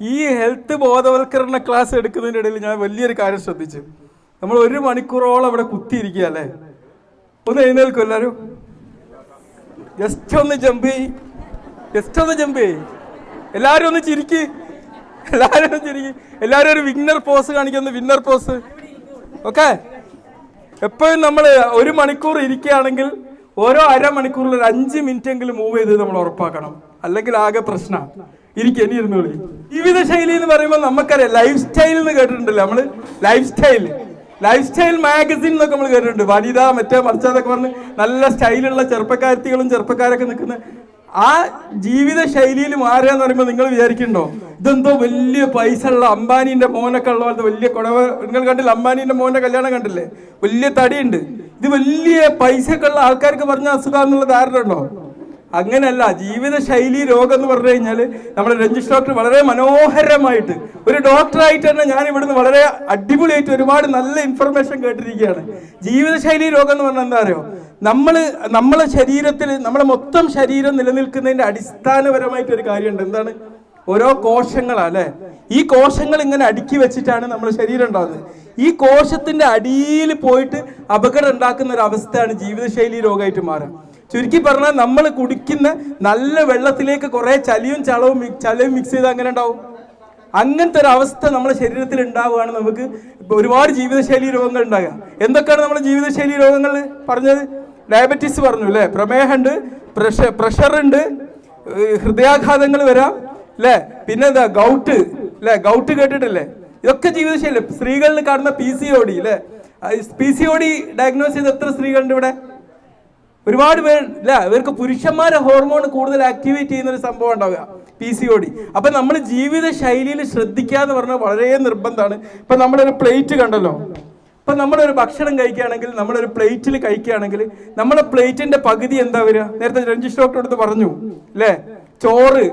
ഈ ഹെൽത്ത് ബോധവൽക്കരണ ക്ലാസ് എടുക്കുന്നതിന്റെ ഇടയിൽ ഞാൻ വലിയൊരു കാര്യം ശ്രദ്ധിച്ചു. നമ്മൾ ഒരു മണിക്കൂറോളം അവിടെ കുത്തിയിരിക്കുക അല്ലേ? ഒന്ന് എഴുന്നേൽക്കും എല്ലാവരും ജസ്റ്റ് ഒന്ന് ജമ്പ് ജസ്റ്റ് ഒന്ന് ജമ്പ് ചെയ് എല്ലാവരും ഒന്ന് ചിരിക്ക്. എല്ലാവരും ഒന്ന് ചിരിക്ക്. എല്ലാവരും ഒരു വിന്നർ പോസ് കാണിക്കുന്ന വിന്നർ പോസ് ഓക്കെ എപ്പോഴും നമ്മൾ ഒരു മണിക്കൂർ ഇരിക്കുകയാണെങ്കിൽ ഓരോ അരമണിക്കൂറിൽ ഒരു അഞ്ച് മിനിറ്റ് എങ്കിലും മൂവ് ചെയ്ത് നമ്മൾ ഉറപ്പാക്കണം. അല്ലെങ്കിൽ ആകെ പ്രശ്നമാണ് ഇരിക്കുക ഇനി ഇരുന്നോളി. ജീവിതശൈലി എന്ന് പറയുമ്പോൾ നമുക്കറിയാം ലൈഫ് സ്റ്റൈൽ എന്ന് കേട്ടിട്ടുണ്ടല്ലോ നമ്മൾ. Life style life style magazine എന്നൊക്കെ നമ്മൾ കേട്ടിട്ടുണ്ട്. വനിത മറ്റേ മറിച്ചതൊക്കെ പറഞ്ഞ് നല്ല സ്റ്റൈലുള്ള ചെറുപ്പക്കാരത്തികളും ചെറുപ്പക്കാരൊക്കെ നിൽക്കുന്ന ആ ജീവിത ശൈലിയിൽ മാറുക എന്ന് പറയുമ്പോൾ നിങ്ങൾ വിചാരിക്കണ്ടോ ഇതെന്തോ വലിയ പൈസ ഉള്ള അംബാനിന്റെ മോനൊക്കെ ഉള്ള പോലത്തെ വലിയ കുടവ് നിങ്ങൾ കണ്ടില്ല അംബാനിന്റെ മോന്റെ കല്യാണം കണ്ടില്ലേ? വലിയ തടിയുണ്ട്. ഇത് വലിയ പൈസ ഒക്കെ ഉള്ള ആൾക്കാർക്ക് പറഞ്ഞ അസുഖം എന്നുള്ള ധാരണ ഉണ്ടോ? അങ്ങനെയല്ല ജീവിതശൈലി രോഗം എന്ന് പറഞ്ഞു കഴിഞ്ഞാൽ നമ്മുടെ രഞ്ജിഷ് ഡോക്ടർ വളരെ മനോഹരമായിട്ട് ഒരു ഡോക്ടറായിട്ട് തന്നെ ഞാൻ ഇവിടുന്ന് വളരെ അടിപൊളിയായിട്ട് ഒരുപാട് നല്ല ഇൻഫർമേഷൻ കേട്ടിരിക്കുകയാണ്. ജീവിതശൈലി രോഗം എന്ന് പറഞ്ഞാൽ എന്താ അറിയോ? നമ്മൾ നമ്മളെ ശരീരത്തിൽ നമ്മളെ മൊത്തം ശരീരം നിലനിൽക്കുന്നതിന്റെ അടിസ്ഥാനപരമായിട്ടൊരു കാര്യമുണ്ട്. എന്താണ്? ഓരോ കോശങ്ങളാണ് അല്ലേ? ഈ കോശങ്ങൾ ഇങ്ങനെ അടുക്കി വെച്ചിട്ടാണ് നമ്മുടെ ശരീരം ഉണ്ടാകുന്നത് ഈ കോശത്തിന്റെ അടിയിൽ പോയിട്ട് അപകടം ഉണ്ടാക്കുന്ന ഒരു അവസ്ഥയാണ് ജീവിതശൈലി രോഗമായിട്ട് മാറുക. ചുരുക്കി പറഞ്ഞാൽ നമ്മൾ കുടിക്കുന്ന നല്ല വെള്ളത്തിലേക്ക് കുറെ ചളിയും ചളവും ചലയും മിക്സ് ചെയ്ത് അങ്ങനെ ഉണ്ടാവും. അങ്ങനത്തെ ഒരു അവസ്ഥ നമ്മുടെ ശരീരത്തിൽ ഉണ്ടാവുകയാണ് നമുക്ക്. ഒരുപാട് ജീവിതശൈലി രോഗങ്ങൾ ഉണ്ടാകുക എന്തൊക്കെയാണ് നമ്മുടെ ജീവിതശൈലി രോഗങ്ങൾ? പറഞ്ഞത് ഡയബറ്റീസ് പറഞ്ഞു അല്ലേ? പ്രമേഹമുണ്ട് പ്രഷർ ഉണ്ട് ഹൃദയാഘാതങ്ങൾ വരാം അല്ലേ? പിന്നെ എന്താ ഗൗട്ട് അല്ലേ? ഗൗട്ട് കേട്ടിട്ടില്ലേ? ഇതൊക്കെ ജീവിതശൈലി. സ്ത്രീകളിൽ കാണുന്ന പി സി ഒ ഡി അല്ലേ? P C O D diagnose ചെയ്ത എത്ര സ്ത്രീകളുണ്ട് ഇവിടെ? ഒരുപാട് പേർ ഇല്ല ഇവർക്ക് പുരുഷന്മാരെ ഹോർമോൺ കൂടുതൽ ആക്ടിവേറ്റ് ചെയ്യുന്ന ഒരു സംഭവം ഉണ്ടാവുക പി സി ഒ ഡി അപ്പം നമ്മൾ ജീവിത ശൈലിയിൽ ശ്രദ്ധിക്കുക എന്ന് പറഞ്ഞാൽ വളരെ നിർബന്ധമാണ്. ഇപ്പം നമ്മളൊരു പ്ലേറ്റ് കണ്ടല്ലോ? ഇപ്പം നമ്മളൊരു ഭക്ഷണം കഴിക്കുകയാണെങ്കിൽ നമ്മളൊരു പ്ലേറ്റിൽ കഴിക്കുകയാണെങ്കിൽ നമ്മുടെ പ്ലേറ്റിന്റെ പകുതി എന്താ വരിക? നേരത്തെ രഞ്ജിഷ് ഡോക്ടർ അടുത്ത് പറഞ്ഞു അല്ലേ ചോറ്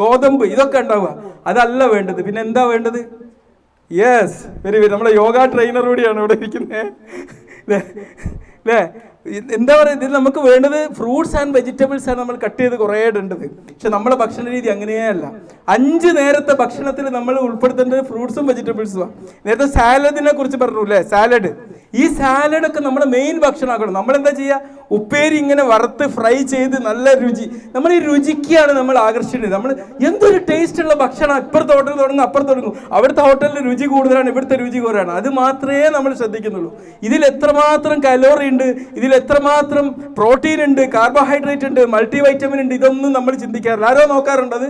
ഗോതമ്പ് ഇതൊക്കെ ഉണ്ടാവുക. അതല്ല വേണ്ടത്. പിന്നെ എന്താ വേണ്ടത്? യെസ് വെരി വെരി നമ്മുടെ യോഗ ട്രെയിനർ കൂടിയാണ് ഇവിടെ ഇരിക്കുന്നത്. അല്ലേ എന്താ പറയുക ഇതിൽ നമുക്ക് വേണ്ടത് ഫ്രൂട്ട്സ് ആൻഡ് വെജിറ്റബിൾസ് ആണ് നമ്മൾ കട്ട് ചെയ്ത് കുറേ ഇടേണ്ടത്. പക്ഷെ നമ്മുടെ ഭക്ഷണ രീതി അങ്ങനെയല്ല. അഞ്ച് നേരത്തെ ഭക്ഷണത്തിൽ നമ്മൾ ഉൾപ്പെടുത്തേണ്ടത് ഫ്രൂട്ട്സും വെജിറ്റബിൾസും നേരത്തെ സാലഡിനെ കുറിച്ച് പറഞ്ഞു അല്ലേ? സാലഡ് ഈ സാലഡൊക്കെ നമ്മുടെ മെയിൻ ഭക്ഷണമാക്കണം നമ്മൾ എന്താ ചെയ്യുക? ഉപ്പേരി ഇങ്ങനെ വറുത്ത് ഫ്രൈ ചെയ്ത് നല്ല രുചി. നമ്മൾ ഈ രുചിക്കാണ് നമ്മൾ ആകർഷിക്കുന്നത്. നമ്മൾ എന്തൊരു ടേസ്റ്റ് ഉള്ള ഭക്ഷണം ഇപ്പുറത്തെ ഹോട്ടൽ തുടങ്ങും അപ്പുറത്ത് തുടങ്ങും. അവിടുത്തെ ഹോട്ടലിൽ രുചി കൂടുതലാണ് ഇവിടുത്തെ രുചി കുറവാണ്. അത് മാത്രമേ നമ്മൾ ശ്രദ്ധിക്കുന്നുള്ളൂ. ഇതിൽ എത്രമാത്രം കലോറി ഉണ്ട് ഇതിൽ എത്രമാത്രം പ്രോട്ടീൻ ഉണ്ട് കാർബോഹൈഡ്രേറ്റ് ഉണ്ട് മൾട്ടി വൈറ്റമിൻ ഉണ്ട് ഇതൊന്നും നമ്മൾ ചിന്തിക്കാറില്ല. ആരോ നോക്കാറുണ്ടത്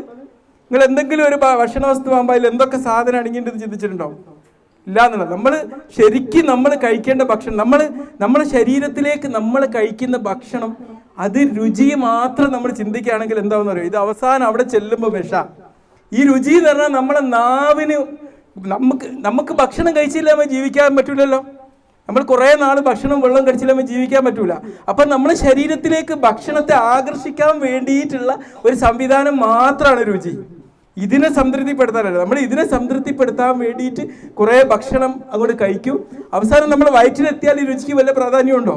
നിങ്ങൾ എന്തെങ്കിലും ഒരു ഭക്ഷണ വസ്തു ആകുമ്പോൾ അതിൽ എന്തൊക്കെ സാധനം അടങ്ങിയിട്ടുണ്ടെന്ന് ചിന്തിച്ചിട്ടുണ്ടാവും. ഇല്ല എന്നുള്ളത്. നമ്മൾ ശരിക്കും നമ്മൾ കഴിക്കേണ്ട ഭക്ഷണം നമ്മൾ നമ്മുടെ ശരീരത്തിലേക്ക് നമ്മൾ കഴിക്കുന്ന ഭക്ഷണം അത് രുചി മാത്രം നമ്മൾ ചിന്തിക്കുകയാണെങ്കിൽ എന്താണെന്ന് അറിയോ? ഇത് അവസാനം അവിടെ ചെല്ലുമ്പോൾ വിഷ. ഈ രുചി എന്ന് പറഞ്ഞാൽ നമ്മളെ നാവിന് നമുക്ക് നമുക്ക് ഭക്ഷണം കഴിച്ചില്ല നമ്മൾ ജീവിക്കാൻ പറ്റൂലല്ലോ. നമ്മൾ കുറേ നാൾ ഭക്ഷണം വെള്ളം കഴിച്ചില്ലാമ ജീവിക്കാൻ പറ്റൂല. അപ്പം നമ്മുടെ ശരീരത്തിലേക്ക് ഭക്ഷണത്തെ ആകർഷിക്കാൻ വേണ്ടിയിട്ടുള്ള ഒരു സംവിധാനം മാത്രമാണ് രുചി. ഇതിനെ സംതൃപ്തിപ്പെടുത്താനല്ല. നമ്മൾ ഇതിനെ സംതൃപ്തിപ്പെടുത്താൻ വേണ്ടിയിട്ട് കുറേ ഭക്ഷണം അങ്ങോട്ട് കഴിക്കും. അവസാനം നമ്മൾ വയറ്റിലെത്തിയാൽ ഈ രുചിക്ക് വല്ല പ്രാധാന്യമുണ്ടോ?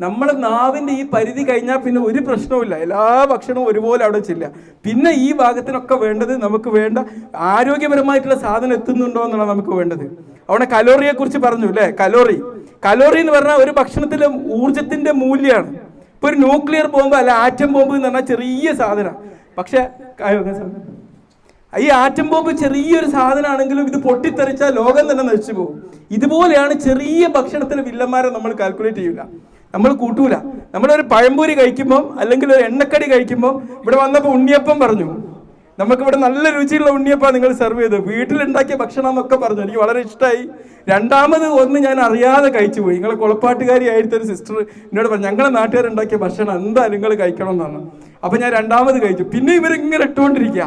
നമ്മുടെ നാവിന്റെ ഈ പരിധി കഴിഞ്ഞാൽ പിന്നെ ഒരു പ്രശ്നവുമില്ല. എല്ലാ ഭക്ഷണവും ഒരുപോലെ അവിടെ ചെല്ല പിന്നെ ഈ ഭാഗത്തിനൊക്കെ വേണ്ടത് നമുക്ക് വേണ്ട ആരോഗ്യപരമായിട്ടുള്ള സാധനം എത്തുന്നുണ്ടോ എന്നാണ് നമുക്ക് വേണ്ടത്. അവിടെ കലോറിയെ കുറിച്ച് പറഞ്ഞു അല്ലേ കലോറി. കലോറി എന്ന് പറഞ്ഞാൽ ഒരു ഭക്ഷണത്തിലെ ഊർജത്തിന്റെ മൂല്യമാണ് ഇപ്പൊ ഒരു ന്യൂക്ലിയർ ബോംബ് അല്ല ആറ്റം ബോംബ് എന്ന് പറഞ്ഞാൽ ചെറിയ സാധനം പക്ഷെ ഈ ആറ്റം ബോംബ് ചെറിയൊരു സാധനമാണെങ്കിലും ഇത് പൊട്ടിത്തെറിച്ചാൽ ലോകം തന്നെ നശിച്ചു പോകും. ഇതുപോലെയാണ് ചെറിയ ഭക്ഷണത്തിന് വില്ലന്മാരെ നമ്മൾ കാൽക്കുലേറ്റ് ചെയ്യുക നമ്മൾ കൂട്ടൂല. നമ്മളൊരു പഴംപൂരി കഴിക്കുമ്പോൾ അല്ലെങ്കിൽ ഒരു എണ്ണക്കടി കഴിക്കുമ്പോൾ ഇവിടെ വന്നപ്പോൾ ഉണ്ണിയപ്പം പറഞ്ഞു. നമുക്ക് ഇവിടെ നല്ല രുചിയുള്ള ഉണ്ണിയപ്പ നിങ്ങൾ സെർവ് ചെയ്ത് വീട്ടിലുണ്ടാക്കിയ ഭക്ഷണം എന്നൊക്കെ പറഞ്ഞു. എനിക്ക് വളരെ ഇഷ്ടമായി രണ്ടാമത് ഒന്ന് ഞാൻ അറിയാതെ കഴിച്ചു പോയി. നിങ്ങളെ കുളപ്പാട്ടുകാരി ആയിട്ട് ഒരു സിസ്റ്റർ എന്നോട് പറഞ്ഞു ഞങ്ങളെ നാട്ടുകാരുണ്ടാക്കിയ ഭക്ഷണം എന്താ നിങ്ങൾ കഴിക്കണം എന്നാണ്. അപ്പൊ ഞാൻ രണ്ടാമത് കഴിച്ചു. പിന്നെ ഇവരിങ്ങനെ ഇട്ടുകൊണ്ടിരിക്കുക.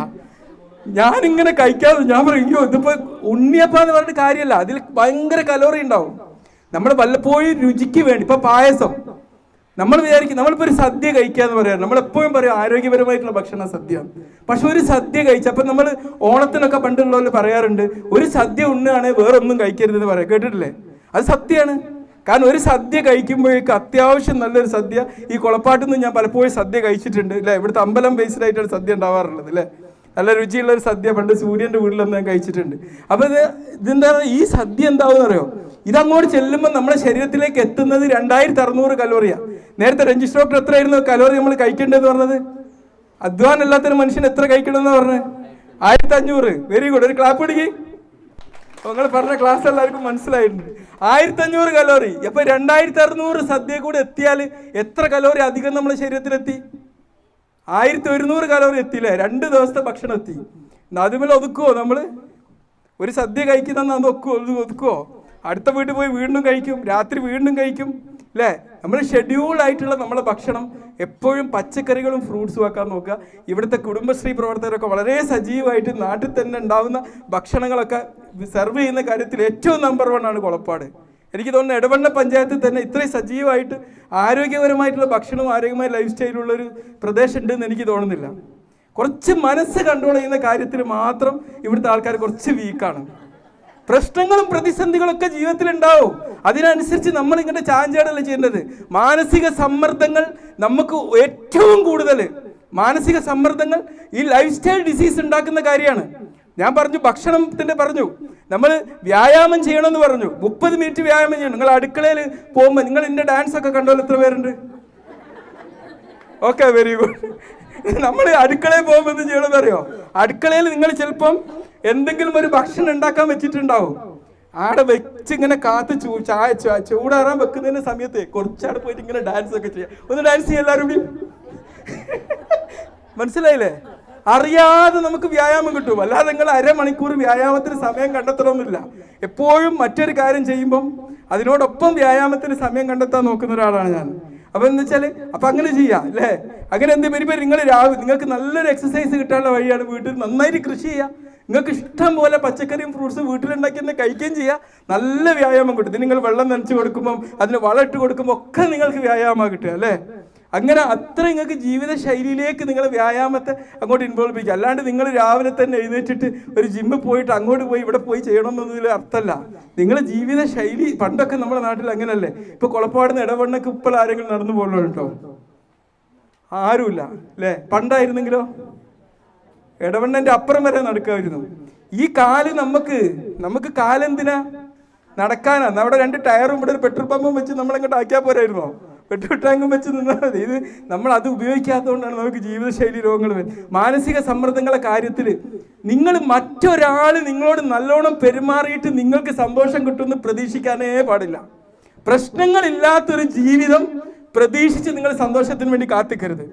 ഞാനിങ്ങനെ കഴിക്കാതെ ഞാൻ പറയും അയ്യോ ഇതിപ്പോ ഉണ്ണിയപ്പ എന്ന് പറഞ്ഞിട്ട് കാര്യമല്ല അതിൽ ഭയങ്കര കലോറി ഉണ്ടാവും. നമ്മൾ വല്ലപ്പോഴും രുചിക്ക് വേണ്ടി ഇപ്പൊ പായസം. നമ്മൾ വിചാരിക്കും നമ്മളിപ്പോൾ ഒരു സദ്യ കഴിക്കുക കഴിക്കാന്ന് പറയാം നമ്മളെപ്പോഴും പറയും ആരോഗ്യപരമായിട്ടുള്ള ഭക്ഷണം സദ്യ പക്ഷെ ഒരു സദ്യ കഴിച്ച അപ്പം നമ്മൾ ഓണത്തിനൊക്കെ പണ്ടുള്ളവർ പറയാറുണ്ട് ഒരു സദ്യ ഉണ്ണുകയാണെങ്കിൽ വേറെ ഒന്നും കഴിക്കരുതെന്ന് പറയാം. കേട്ടിട്ടില്ലേ? അത് സത്യമാണ്. കാരണം ഒരു സദ്യ കഴിക്കുമ്പോഴേക്ക് അത്യാവശ്യം നല്ലൊരു സദ്യ. ഈ കുളപ്പാട്ടിൽ നിന്ന് ഞാൻ പലപ്പോഴും സദ്യ കഴിച്ചിട്ടുണ്ട് അല്ലേ ഇവിടുത്തെ അമ്പലം ബേസ്ഡ് ആയിട്ടാണ് സദ്യ ഉണ്ടാവാറുള്ളത് അല്ലേ നല്ല രുചിയുള്ള ഒരു സദ്യ. പണ്ട് സൂര്യന്റെ വീട്ടിലൊന്നും ഞാൻ കഴിച്ചിട്ടുണ്ട്. അപ്പോൾ ഇത് ഇതെന്താ ഈ സദ്യ എന്താവും അറിയോ? ഇതങ്ങോട്ട് ചെല്ലുമ്പോൾ നമ്മുടെ ശരീരത്തിലേക്ക് എത്തുന്നത് രണ്ടായിരത്തി അറുന്നൂറ് കലോറിയാ. നേരത്തെ രഞ്ജിഷ് ഡോക്ടർ എത്രയായിരുന്നു കലോറി നമ്മൾ കഴിക്കേണ്ടതെന്ന് പറഞ്ഞത്? അധ്വാനം ഇല്ലാത്തൊരു മനുഷ്യൻ എത്ര കഴിക്കണമെന്ന് പറഞ്ഞത്? ആയിരത്തി അഞ്ഞൂറ് വെരി ഗുഡ് ഒരു ക്ലാപ്പ് പിടിക്ക്. നിങ്ങൾ പറഞ്ഞ ക്ലാസ് എല്ലാവർക്കും മനസ്സിലായിട്ടുണ്ട്. ആയിരത്തി അഞ്ഞൂറ് കലോറി. അപ്പൊ രണ്ടായിരത്തി അറുന്നൂറ് സദ്യ കൂടെ എത്തിയാൽ എത്ര കലോറി അധികം നമ്മുടെ ശരീരത്തിലെത്തി? ആയിരത്തി ഒരുന്നൂറ് കലോറി എത്തിയില്ലേ? രണ്ട് ദിവസത്തെ ഭക്ഷണം എത്തി. നദുമിൽ ഒതുക്കുവോ നമ്മൾ? ഒരു സദ്യ കഴിക്കുന്ന അത് ഒക്കുവോ? ഒതുക്കുവോ? അടുത്ത വീട്ടിൽ പോയി വീണ്ടും കഴിക്കും. രാത്രി വീണ്ടും കഴിക്കും. അല്ലേ നമ്മൾ ഷെഡ്യൂൾ ആയിട്ടുള്ള നമ്മളെ ഭക്ഷണം എപ്പോഴും പച്ചക്കറികളും ഫ്രൂട്ട്സും ആക്കാൻ നോക്കുക. ഇവിടുത്തെ കുടുംബശ്രീ പ്രവർത്തകരൊക്കെ വളരെ സജീവമായിട്ട് നാട്ടിൽ തന്നെ ഉണ്ടാവുന്ന ഭക്ഷണങ്ങളൊക്കെ സെർവ് ചെയ്യുന്ന കാര്യത്തിൽ ഏറ്റവും നമ്പർ വൺ ആണ് കുളപ്പാട്. എനിക്ക് തോന്നുന്നു ഇടവണ്ണ പഞ്ചായത്തിൽ തന്നെ ഇത്രയും സജീവമായിട്ട് ആരോഗ്യപരമായിട്ടുള്ള ഭക്ഷണവും ആരോഗ്യമായ ലൈഫ് സ്റ്റൈലുള്ള ഒരു പ്രദേശം ഉണ്ടെന്ന് എനിക്ക് തോന്നുന്നില്ല. കുറച്ച് മനസ്സ് കൺട്രോൾ ചെയ്യുന്ന കാര്യത്തിൽ മാത്രം ഇവിടുത്തെ ആൾക്കാർ കുറച്ച് വീക്കാണ് പ്രശ്നങ്ങളും പ്രതിസന്ധികളൊക്കെ ജീവിതത്തിൽ ഉണ്ടാവും അതിനനുസരിച്ച് നമ്മൾ ഇങ്ങോട്ട് ചാഞ്ചാടല്ല ചെയ്യേണ്ടത്? മാനസിക സമ്മർദ്ദങ്ങൾ നമുക്ക് ഏറ്റവും കൂടുതൽ. മാനസിക സമ്മർദ്ദങ്ങൾ ഈ ലൈഫ് സ്റ്റൈൽ ഡിസീസ് ഉണ്ടാക്കുന്ന കാര്യമാണ്. ഞാൻ പറഞ്ഞു ഭക്ഷണത്തിന്റെ പറഞ്ഞു. നമ്മൾ വ്യായാമം ചെയ്യണമെന്ന് പറഞ്ഞു. മുപ്പത് മിനിറ്റ് വ്യായാമം ചെയ്യണം. നിങ്ങൾ അടുക്കളയിൽ പോകുമ്പോൾ നിങ്ങൾ എന്റെ ഡാൻസ് ഒക്കെ കണ്ടോല്ലോ എത്ര പേരുണ്ട്? ഓക്കെ വെരി ഗുഡ് നമ്മൾ അടുക്കളയിൽ പോകുമ്പോൾ എന്ത് ചെയ്യണമെന്ന് അറിയോ? അടുക്കളയിൽ നിങ്ങൾ ചിലപ്പം എന്തെങ്കിലും ഒരു ഭക്ഷണം ഉണ്ടാക്കാൻ വെച്ചിട്ടുണ്ടാവും. ആടെ വെച്ച് ഇങ്ങനെ കാത്ത് ചൂ ചായ ചൂടാറാൻ വെക്കുന്നതിന് സമയത്ത് കുറച്ചാടെ പോയിട്ട് ഇങ്ങനെ ഡാൻസ് ഒക്കെ ചെയ്യാം. ഒന്ന് ഡാൻസ് ചെയ്യാം എല്ലാവരും മനസ്സിലായില്ലേ? അറിയാതെ നമുക്ക് വ്യായാമം കിട്ടും. അല്ലാതെ നിങ്ങൾ അരമണിക്കൂർ വ്യായാമത്തിന് സമയം കണ്ടെത്തണമെന്നില്ല എപ്പോഴും മറ്റൊരു കാര്യം ചെയ്യുമ്പം അതിനോടൊപ്പം വ്യായാമത്തിന് സമയം കണ്ടെത്താൻ നോക്കുന്ന ഒരാളാണ് ഞാൻ. അപ്പൊ എന്താ വെച്ചാൽ അപ്പൊ അങ്ങനെ ചെയ്യാം അല്ലേ? അങ്ങനെ എന്ത് പേര് നിങ്ങൾ രാവിലെ നിങ്ങൾക്ക് നല്ലൊരു എക്സസൈസ് കിട്ടാനുള്ള വഴിയാണ് വീട്ടിൽ നന്നായിട്ട് കൃഷി ചെയ്യുക നിങ്ങൾക്ക് ഇഷ്ടം പോലെ പച്ചക്കറിയും ഫ്രൂട്ട്സും വീട്ടിലുണ്ടാക്കി തന്നെ കഴിക്കുകയും ചെയ്യാം. നല്ല വ്യായാമം കിട്ടും. നിങ്ങൾ വെള്ളം നനച്ച് കൊടുക്കുമ്പം അതിന് വളം ഇട്ട് കൊടുക്കുമ്പോൾ ഒക്കെ നിങ്ങൾക്ക് വ്യായാമം കിട്ടുക അല്ലേ? അങ്ങനെ അത്ര നിങ്ങൾക്ക് ജീവിതശൈലിയിലേക്ക് നിങ്ങൾ വ്യായാമത്തെ അങ്ങോട്ട് ഇൻവോൾവ് ചെയ്യുക അല്ലാണ്ട് നിങ്ങൾ രാവിലെ തന്നെ എഴുന്നേറ്റിട്ട് ഒരു ജിമ്മിൽ പോയിട്ട് അങ്ങോട്ട് പോയി ഇവിടെ പോയി ചെയ്യണമെന്നതിൽ അർത്ഥമല്ല നിങ്ങളുടെ ജീവിതശൈലി പണ്ടൊക്കെ നമ്മുടെ നാട്ടിൽ അങ്ങനല്ലേ. ഇപ്പൊ കൊളപ്പാടുന്ന ഇടവണ്ണക്ക് ഇപ്പോൾ ആരെങ്കിലും നടന്നു പോകുന്നുണ്ടോ ആരുമില്ല അല്ലേ? പണ്ടായിരുന്നെങ്കിലോ? ഇടവണ്ണന്റെ അപ്പുറം വരെ നടക്കുമായിരുന്നു ഈ കാൽ നമുക്ക് നമുക്ക് കാലെന്തിനാ? നടക്കാനാ. അവിടെ രണ്ട് ടയറും ഇവിടെ ഒരു പെട്രോൾ പമ്പും വെച്ച് നമ്മൾ അങ്ങോട്ട് ആക്കിയാൽ പോരായിരുന്നോ? പെട്രോൾ ടാങ്കും വെച്ച് നിന്നാൽ മതി. ഇത് നമ്മൾ അത് ഉപയോഗിക്കാത്തതുകൊണ്ടാണ് നമുക്ക് ജീവിതശൈലി രോഗങ്ങൾ വരുന്നത് മാനസിക സമ്മർദ്ദങ്ങളെ കാര്യത്തിൽ നിങ്ങൾ മറ്റൊരാൾ നിങ്ങളോട് നല്ലോണം പെരുമാറിയിട്ട് നിങ്ങൾക്ക് സന്തോഷം കിട്ടുമെന്ന് പ്രതീക്ഷിക്കാനേ പാടില്ല. പ്രശ്നങ്ങളില്ലാത്തൊരു ജീവിതം പ്രതീക്ഷിച്ച് നിങ്ങൾ സന്തോഷത്തിന് വേണ്ടി കാത്തിക്കരുത്.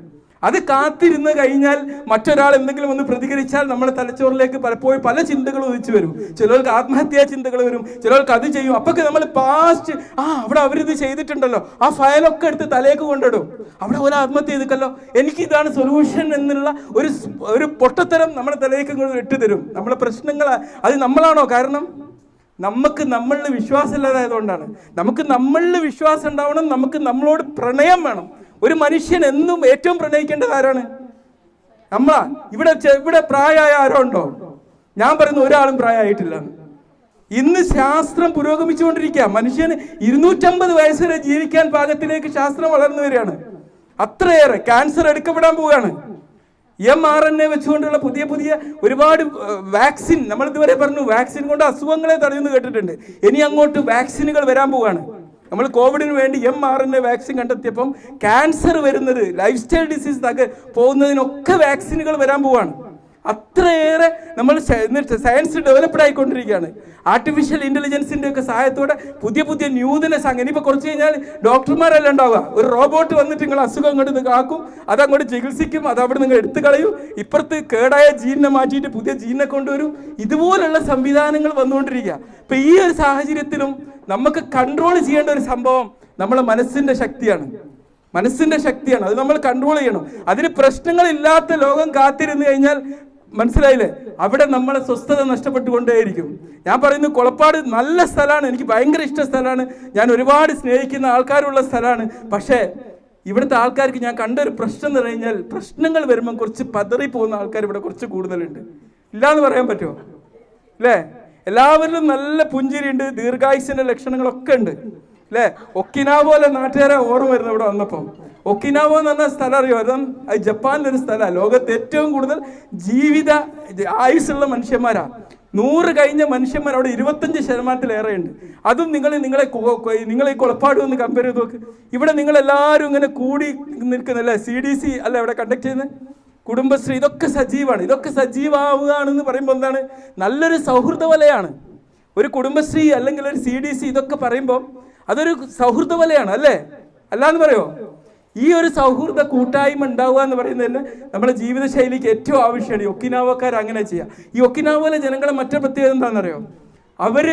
അത് കാത്തിരുന്ന് കഴിഞ്ഞാൽ മറ്റൊരാൾ എന്തെങ്കിലും ഒന്ന് പ്രതികരിച്ചാൽ നമ്മുടെ തലച്ചോറിലേക്ക് പലപ്പോഴും പല ചിന്തകൾ ഉദിച്ചു വരും. ചിലർക്ക് ആത്മഹത്യാ ചിന്തകൾ വരും. ചിലർക്ക് അത് ചെയ്യും. അപ്പൊക്കെ നമ്മൾ പാസ്റ്റ് ആ അവിടെ അവരിത് ചെയ്തിട്ടുണ്ടല്ലോ. ആ ഫയലൊക്കെ എടുത്ത് തലേക്ക് കൊണ്ടിടും. അവിടെ ഒരു ആത്മഹത്യ ചെയ്തിക്കല്ലോ എനിക്ക് ഇതാണ് സൊല്യൂഷൻ എന്നുള്ള ഒരു ഒരു പൊട്ടത്തരം നമ്മുടെ തലേക്ക് ഇട്ട് തരും. നമ്മളെ പ്രശ്നങ്ങൾ അത് നമ്മളാണോ? കാരണം നമുക്ക് നമ്മളിൽ വിശ്വാസം ഇല്ലാതായതുകൊണ്ടാണ് നമുക്ക് നമ്മളിൽ വിശ്വാസം ഉണ്ടാവണം. നമുക്ക് നമ്മളോട് പ്രണയം വേണം. ഒരു മനുഷ്യൻ എന്നും ഏറ്റവും പ്രണയിക്കേണ്ടത് ആരാണ്? നമ്മളാ ഇവിടെ ഇവിടെ പ്രായമായ ആരോ ഉണ്ടോ? ഞാൻ പറയുന്ന ഒരാളും പ്രായമായിട്ടില്ല. ഇന്ന് ശാസ്ത്രം പുരോഗമിച്ചുകൊണ്ടിരിക്കുക. മനുഷ്യന് ഇരുന്നൂറ്റമ്പത് വയസ്സ് വരെ ജീവിക്കാൻ പാകത്തിലേക്ക് ശാസ്ത്രം വളർന്നു വരികയാണ്. അത്രയേറെ ക്യാൻസർ എടുക്കപ്പെടാൻ പോവുകയാണ്. എം ആർ എൻ എ വെച്ചുകൊണ്ടുള്ള പുതിയ പുതിയ ഒരുപാട് വാക്സിൻ നമ്മൾ ഇതുവരെ പറഞ്ഞു വാക്സിൻ കൊണ്ട് അസുഖങ്ങളെ തടയുന്നു കേട്ടിട്ടുണ്ട്. ഇനി അങ്ങോട്ട് വാക്സിനുകൾ വരാൻ പോവുകയാണ്. നമ്മൾ കോവിഡിന് വേണ്ടി M R N A vaccine കണ്ടെത്തിയപ്പം cancer വരുന്നത് ലൈഫ് സ്റ്റൈൽ ഡിസീസ് തക പോകുന്നതിനൊക്കെ വാക്സിനുകൾ വരാൻ പോവാണ്. അത്രയേറെ നമ്മൾ സയൻസ് ഡെവലപ്ഡ് ആയിക്കൊണ്ടിരിക്കുകയാണ്. ആർട്ടിഫിഷ്യൽ ഇന്റലിജൻസിന്റെ ഒക്കെ സഹായത്തോടെ പുതിയ പുതിയ ന്യൂതന സംഘം ഇനിയിപ്പോൾ കുറച്ച് കഴിഞ്ഞാൽ ഡോക്ടർമാരല്ല ഉണ്ടാവുക. ഒരു റോബോട്ട് വന്നിട്ട് നിങ്ങൾ അസുഖം അങ്ങോട്ട് നിങ്ങൾ ആക്കും അത് അങ്ങോട്ട് ചികിത്സിക്കും അത് അവിടെ നിങ്ങൾ എടുത്തു കളയും. ഇപ്പുറത്ത് കേടായ ജീനിനെ മാറ്റിയിട്ട് പുതിയ ജീനിനെ കൊണ്ടുവരും. ഇതുപോലുള്ള സംവിധാനങ്ങൾ വന്നുകൊണ്ടിരിക്കുക. അപ്പം ഈ ഒരു സാഹചര്യത്തിലും നമുക്ക് കൺട്രോൾ ചെയ്യേണ്ട ഒരു സംഭവം നമ്മളെ മനസ്സിന്റെ ശക്തിയാണ്. മനസ്സിന്റെ ശക്തിയാണ്. അത് നമ്മൾ കൺട്രോൾ ചെയ്യണം. അതിന് പ്രശ്നങ്ങളില്ലാത്ത ലോകം കാത്തിരുന്നു കഴിഞ്ഞാൽ മനസ്സിലായില്ലേ? അവിടെ നമ്മളെ സ്വസ്ഥത നഷ്ടപ്പെട്ടുകൊണ്ടേയിരിക്കും. ഞാൻ പറയുന്നു കുളപ്പാട് നല്ല സ്ഥലമാണ്. എനിക്ക് ഭയങ്കര ഇഷ്ട സ്ഥലമാണ്. ഞാൻ ഒരുപാട് സ്നേഹിക്കുന്ന ആൾക്കാരുള്ള സ്ഥലമാണ്. പക്ഷേ ഇവിടുത്തെ ആൾക്കാർക്ക് ഞാൻ കണ്ടൊരു പ്രശ്നം എന്ന് പറഞ്ഞു കഴിഞ്ഞാൽ പ്രശ്നങ്ങൾ വരുമ്പോൾ കുറച്ച് പതറി പോകുന്ന ആൾക്കാർ ഇവിടെ കുറച്ച് കൂടുതലുണ്ട്. ഇല്ലാന്ന് പറയാൻ പറ്റുമോ? അല്ലേ എല്ലാവരിലും നല്ല പുഞ്ചിരിയുണ്ട് ദീർഘായുസിന്റെ ലക്ഷണങ്ങളൊക്കെ ഉണ്ട്. അല്ലേ? ഒക്കിനാവോലെ നാട്ടുകാരെ ഓർമ്മ വരുന്നു ഇവിടെ വന്നപ്പോൾ ഒക്കിനാവോ എന്ന് പറഞ്ഞ സ്ഥലം അറിയോ? അതും അത് ജപ്പാനിലൊരു സ്ഥലമാണ് ലോകത്ത് ഏറ്റവും കൂടുതൽ ജീവിത ആയുസ്സുള്ള മനുഷ്യന്മാരാ. നൂറ് കഴിഞ്ഞ മനുഷ്യന്മാർ അവിടെ ഇരുപത്തഞ്ച് ശതമാനത്തിലേറെ ഉണ്ട് അതും നിങ്ങൾ നിങ്ങളെ നിങ്ങളെ കൊളപ്പാടും ഒന്ന് കമ്പയർ ചെയ്ത് നോക്ക്. ഇവിടെ നിങ്ങളെല്ലാവരും ഇങ്ങനെ കൂടി നിൽക്കുന്നല്ലേ? സി ഡി സി അല്ല ഇവിടെ കണ്ടക്ട് ചെയ്യുന്നത്? കുടുംബശ്രീ ഇതൊക്കെ സജീവമാണ് ഇതൊക്കെ സജീവാവുകയാണെന്ന് പറയുമ്പോൾ എന്താണ്? നല്ലൊരു സൗഹൃദ വലയാണ് ഒരു കുടുംബശ്രീ അല്ലെങ്കിൽ ഒരു സി ഡി സി ഇതൊക്കെ പറയുമ്പോൾ അതൊരു സൗഹൃദ വലയാണ് അല്ലേ? അല്ലാന്ന് പറയോ? ഈ ഒരു സൗഹൃദ കൂട്ടായ്മ ഉണ്ടാവുക എന്ന് പറയുന്നത് തന്നെ നമ്മുടെ ജീവിതശൈലിക്ക് ഏറ്റവും ആവശ്യമാണ് ഈ ഒക്കിനാവക്കാർ അങ്ങനെ ചെയ്യുക ഈ ഒക്കിനാവയിലെ ജനങ്ങളെ മറ്റൊരു പ്രത്യേകത എന്താണെന്നറിയോ? അവർ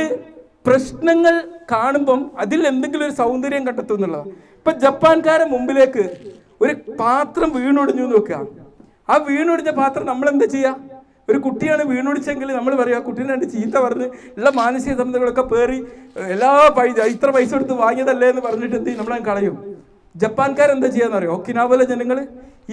പ്രശ്നങ്ങൾ കാണുമ്പം അതിൽ എന്തെങ്കിലും ഒരു സൗന്ദര്യം കണ്ടെത്തും എന്നുള്ളതാണ് ഇപ്പം ജപ്പാൻകാരെ മുമ്പിലേക്ക് ഒരു പാത്രം വീണൊടിഞ്ഞു നോക്കുക. ആ വീണൊടിഞ്ഞ പാത്രം നമ്മൾ എന്താ ചെയ്യുക ഒരു കുട്ടിയാണ് വീണൊടിച്ചെങ്കിൽ നമ്മൾ പറയുക കുട്ടീനെ രണ്ട് ചീത്ത പറഞ്ഞ് എല്ലാ മാനസിക സമ്മതകളൊക്കെ പേറി എല്ലാ പൈസ ഇത്ര പൈസ കൊടുത്ത് വാങ്ങിയതല്ലേ എന്ന് പറഞ്ഞിട്ട് എന്ത് ചെയ്യും? നമ്മളെ കളയും. ജപ്പാൻകാരെന്താ ചെയ്യാന്ന് അറിയോ ഒക്കിനാവിലെ ജനങ്ങൾ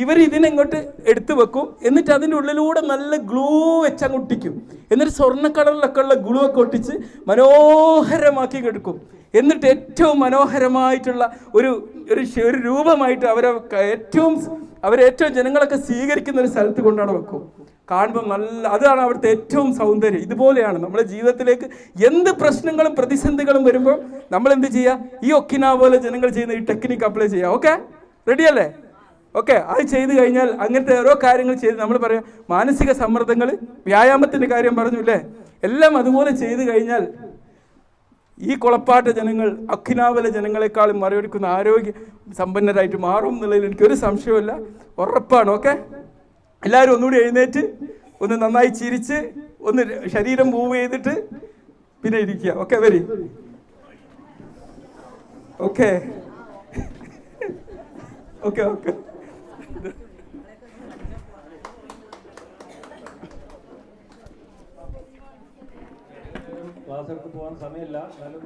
ഇവർ ഇതിനെങ്ങോട്ട് എടുത്തു വെക്കും? എന്നിട്ട് അതിന്റെ ഉള്ളിലൂടെ നല്ല ഗ്ലൂ വെച്ച് അങ്ങ് ഒട്ടിക്കും. എന്നിട്ട് സ്വർണക്കടലിലൊക്കെ ഉള്ള ഗ്ലൂ ഒക്കെ ഒട്ടിച്ച് മനോഹരമാക്കി എടുക്കും എന്നിട്ട് ഏറ്റവും മനോഹരമായിട്ടുള്ള ഒരു ഒരു ഒരു രൂപമായിട്ട് അവരെ ഏറ്റവും അവരേറ്റവും ജനങ്ങളൊക്കെ സ്വീകരിക്കുന്ന ഒരു സ്ഥലത്ത് കൊണ്ടാണ് വെക്കും. കാണുമ്പോൾ നല്ല അതാണ് അവിടുത്തെ ഏറ്റവും സൗന്ദര്യം. ഇതുപോലെയാണ് നമ്മുടെ ജീവിതത്തിലേക്ക് എന്ത് പ്രശ്നങ്ങളും പ്രതിസന്ധികളും വരുമ്പോൾ നമ്മൾ എന്ത് ചെയ്യുക ഈ ഒക്കിനാ പോലെ ജനങ്ങൾ ചെയ്യുന്ന ഈ ടെക്നിക്ക് അപ്ലൈ ചെയ്യുക ഓക്കെ റെഡി അല്ലേ? ഓക്കെ അത് ചെയ്തു കഴിഞ്ഞാൽ അങ്ങനത്തെ ഓരോ കാര്യങ്ങൾ ചെയ്ത് നമ്മൾ പറയാം മാനസിക സമ്മർദ്ദങ്ങൾ വ്യായാമത്തിന്റെ കാര്യം പറഞ്ഞു അല്ലേ? എല്ലാം അതുപോലെ ചെയ്തു കഴിഞ്ഞാൽ ഈ കുളപ്പാട്ട ജനങ്ങൾ അഖിനാവല ജനങ്ങളെക്കാളും മറികടക്കുന്ന ആരോഗ്യ സമ്പന്നരായിട്ട് മാറും എന്നുള്ളതിൽ എനിക്കൊരു സംശയമില്ല ഉറപ്പാണ്. ഓക്കെ എല്ലാവരും ഒന്നുകൂടി എഴുന്നേറ്റ് ഒന്ന് നന്നായി ചിരിച്ച് ഒന്ന് ശരീരം മൂവ് ചെയ്തിട്ട് പിന്നെ ഇരിക്കുക. ഓക്കെ വരി ഓക്കെ ഓക്കെ ഓക്കെ ക്ലാസ് എടുത്ത് പോകാൻ സമയമില്ല. എന്നാലും